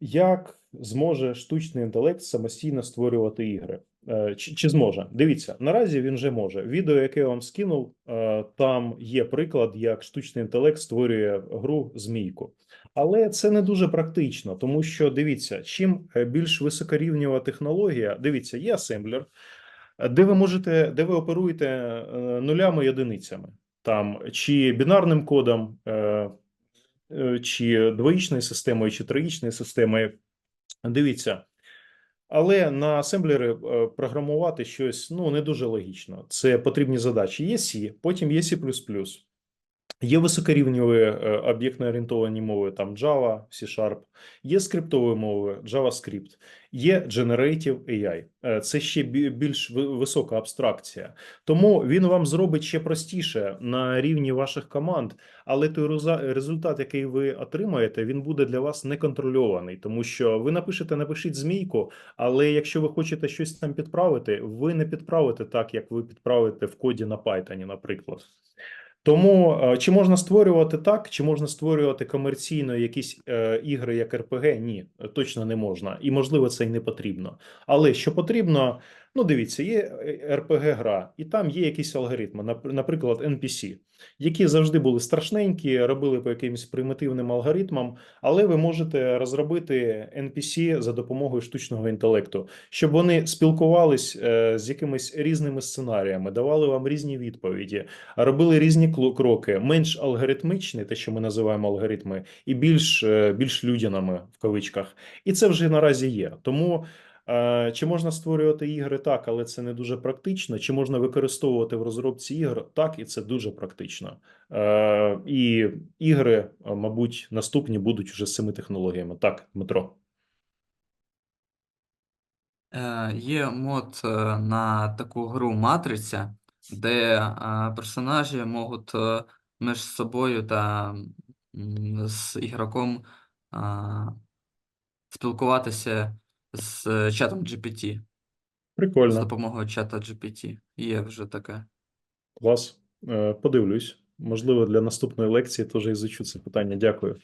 Як зможе штучний інтелект самостійно створювати ігри? Е, Чи, чи зможе? Дивіться, наразі він вже може. Відео, яке я вам скинув, е, там є приклад, як штучний інтелект створює гру Змійку. Але це не дуже практично, тому що дивіться, чим е, більш високорівнєва технологія, дивіться, є асемблер, де ви можете, де ви оперуєте нулями і одиницями, там чи бінарним кодом. Чи двоїчної системою, чи троїчної системою. Дивіться. Але на асемблери е, програмувати щось ну не дуже логічно. Це потрібні задачі. Є C, потім є C++. Є високорівневі е, об'єктно орієнтовані мови, там Java, C-Sharp, є скриптові мови, JavaScript, є Generative AI. Е, Це ще більш висока абстракція. Тому він вам зробить ще простіше на рівні ваших команд, але той результат, який ви отримаєте, він буде для вас неконтрольований, тому що ви напишете, напишіть змійку, але якщо ви хочете щось там підправити, ви не підправите так, як ви підправите в коді на Python, наприклад. Тому е, чи можна створювати так, чи можна створювати комерційно якісь е, ігри як РПГ? Ні, точно не можна. І можливо це й не потрібно. Але що потрібно, ну дивіться, є РПГ гра, і там є якісь алгоритми, наприклад, NPC, які завжди були страшненькі, робили по якимось примітивним алгоритмам, але ви можете розробити NPC за допомогою штучного інтелекту, щоб вони спілкувались е, з якимись різними сценаріями, давали вам різні відповіді робили різні кроки, менш алгоритмічні, те, що ми називаємо алгоритми, і більш, е, більш людяними в кавичках. І це вже наразі є. Тому е, чи можна створювати ігри так, але це не дуже практично. Чи можна використовувати в розробці ігр так, і це дуже практично. Е, І ігри, е, мабуть, наступні будуть вже з цими технологіями. Так, Дмитро. Е, Є мод е, на таку гру Матриця, де е, персонажі можуть е, між собою та з ігроком е, спілкуватися з е, чатом GPT, з Прикольно, допомогою чата GPT. Є вже таке. клас. Е, Подивлюсь. Можливо, для наступної лекції теж ізучу це питання. Дякую.